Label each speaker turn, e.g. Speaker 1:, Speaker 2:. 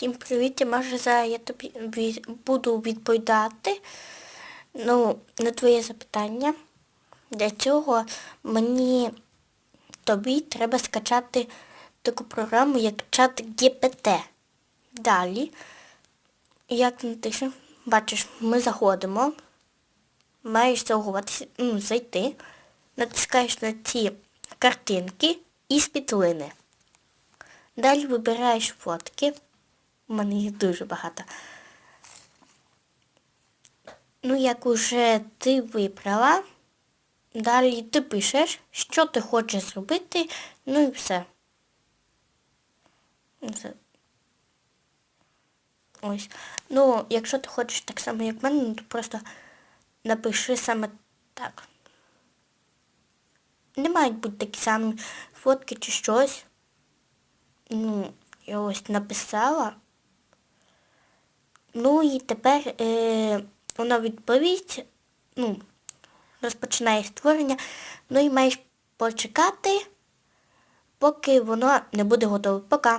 Speaker 1: Всім привіт, може зараз я тобі буду відповідати ну, на твоє запитання. Для цього мені тобі треба скачати таку програму, як чат GPT. Далі, як натиснеш, бачиш, ми заходимо, маєш залогуватися, ну, зайти, натискаєш на ці картинки і світлини. Далі вибираєш фотки. У мене їх дуже багато. Ну, як уже ти вибрала, далі ти пишеш, що ти хочеш зробити, ну і все. Ось. Ну, якщо ти хочеш так само, як в мене, ну, то просто напиши саме так. Не мають бути такі самі фотки чи щось. Ну, я ось написала. Ну і тепер е, вона відповість, ну, розпочинає створення, ну і маєш почекати, поки воно не буде готове. Пока.